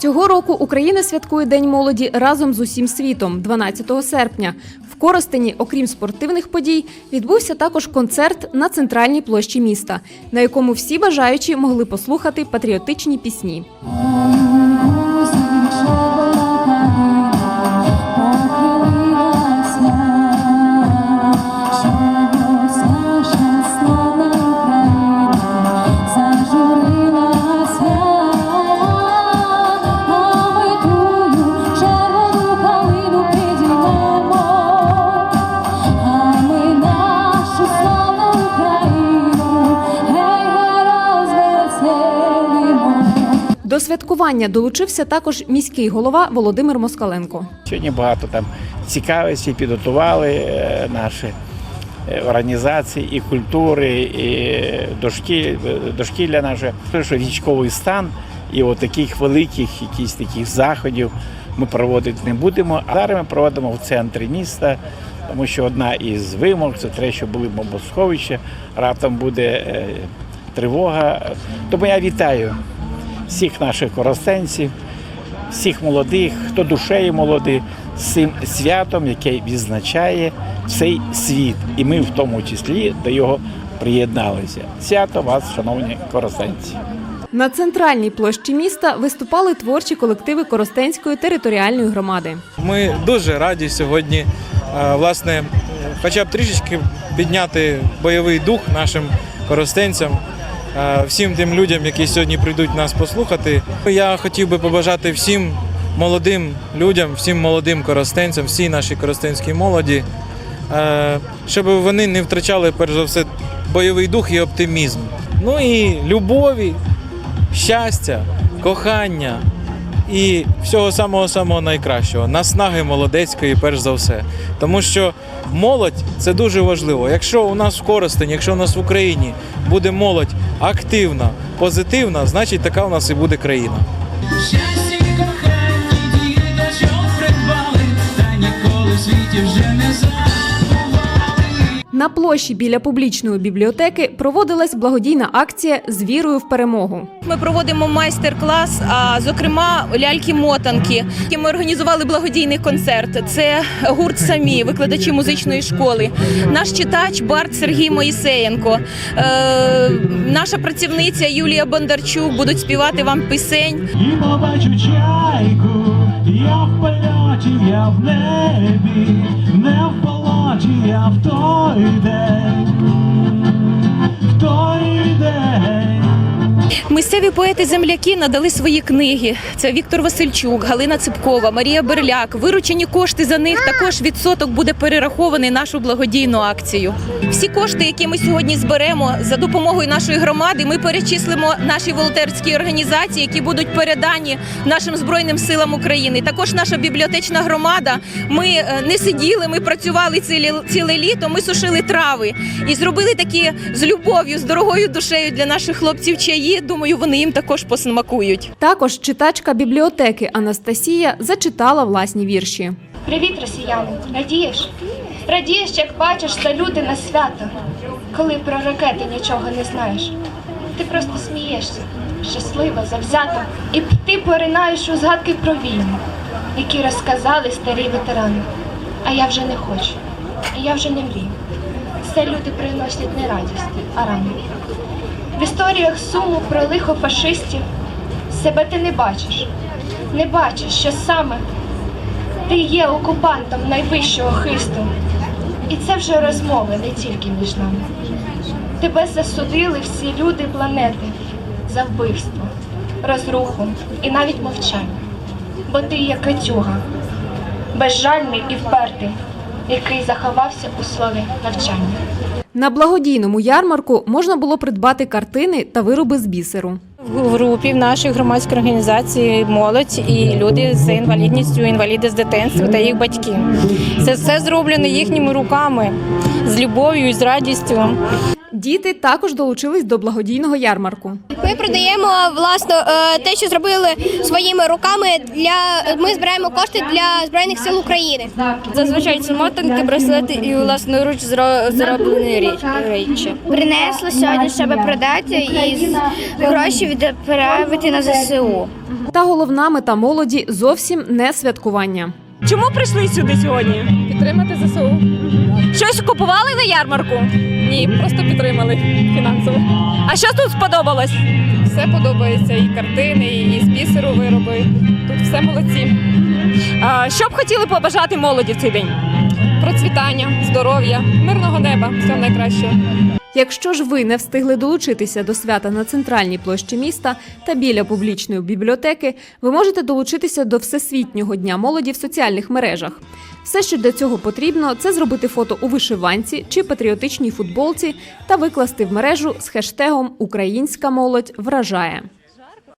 Цього року Україна святкує День молоді разом з усім світом 12 серпня. В Коростені, окрім спортивних подій, відбувся також концерт на центральній площі міста, на якому всі бажаючі могли послухати патріотичні пісні. До святкування долучився також міський голова Володимир Москаленко. Сьогодні багато там цікавості підготували е, наші е, організації і культури, і дошкілля, дошкілля наше. Що військовий стан і от таких великих якісь таких заходів ми проводити не будемо. А зараз ми проводимо в центрі міста, тому що одна із вимог це те, що були бомбосховища, раптом буде е, тривога. Тому я вітаю всіх наших коростенців, всіх молодих, хто душею молодий, з цим святом, яке відзначає цей світ. І ми в тому числі до його приєдналися. Свято вас, шановні коростенці. На центральній площі міста виступали творчі колективи Коростенської територіальної громади. Ми дуже раді сьогодні, е, власне, хоча б трішечки підняти бойовий дух нашим коростенцям, е, всім тим людям, які сьогодні прийдуть нас послухати. Я хотів би побажати всім молодим людям, всім молодим коростенцям, всій нашій коростенській молоді, е, щоб вони не втрачали перш за все бойовий дух і оптимізм. Ну і любові, щастя, кохання і всього самого самого найкращого, наснаги молодецької, перш за все. Тому що молодь це дуже важливо. Якщо у нас в Коростені, якщо у нас в Україні буде молодь активна, позитивна, значить така у нас і буде країна. Світі вже не забували. На площі біля публічної бібліотеки проводилась благодійна акція з вірою в перемогу. Ми проводимо майстер-клас, а зокрема ляльки-мотанки. Ми організували благодійний концерт. Це гурт самі, викладачі музичної школи. Наш читач Барт Сергій Моїсеєнко, е, наша працівниця Юлія Бондарчук будуть співати вам пісень. І побачу чайку, я в польоті, я в небі, не в полоті, я в той день, Місцеві поети-земляки надали свої книги. Це Віктор Васильчук, Галина Ципкова, Марія Берляк. Виручені кошти за них також відсоток буде перерахований нашу благодійну акцію. Всі кошти, які ми сьогодні зберемо за допомогою нашої громади, ми перечислимо нашій волонтерській організації, які будуть передані нашим збройним силам України. Також наша бібліотечна громада. Ми е, не сиділи, ми працювали ціле, ціле літо. Ми сушили трави і зробили такі з любов'ю, з дорогою душею для наших хлопців чаї. Думаю, вони їм також посмакують. Також читачка бібліотеки Анастасія зачитала власні вірші. Привіт, росіяни! Радієш? Радієш, як бачиш салюти на свято, коли про ракети нічого не знаєш. Ти просто смієшся, щаслива, завзята, і ти поринаєш у згадки про війну, які розказали старі ветерани. А я вже не хочу, і я вже не мрію. Все люди приносять не радість, а рану. В історіях суму про лихо фашистів себе ти не бачиш, не бачиш, що саме ти є окупантом найвищого хисту. І це вже розмови не тільки між нами. Тебе засудили всі люди планети за вбивство, розруху і навіть мовчання. Бо ти є Катюга, безжальний і впертий, який заховався у слові навчання. На благодійному ярмарку можна було придбати картини та вироби з бісеру. В групі в нашій громадській організації молодь і люди з інвалідністю, інваліди з дитинства та їх батьки. Це все зроблено їхніми руками з любов'ю і з радістю. Діти також долучились до благодійного ярмарку. Ми продаємо власно е, те, що зробили своїми руками. Для ми збираємо кошти для збройних сил України. Зазвичай це мотанки, браслети і власноруч зро- зроблені речі. Принесли сьогодні, щоб продати і гроші відправити на ЗСУ. Та головна мета молоді зовсім не святкування. Чому прийшли сюди сьогодні? Підтримати ЗСУ. Щось купували на ярмарку? Ні, просто підтримали фінансово. А що тут сподобалось? Все подобається, і картини, і з бісеру вироби. Тут все молодці. А, що б хотіли побажати молоді в цей день? Процвітання, здоров'я, мирного неба, всього найкращого. Якщо ж ви не встигли долучитися до свята на центральній площі міста та біля публічної бібліотеки, ви можете долучитися до Всесвітнього дня молоді в соціальних мережах. Все, що для цього потрібно, це зробити фото у вишиванці чи патріотичній футболці та викласти в мережу з хештегом Українська молодь вражає.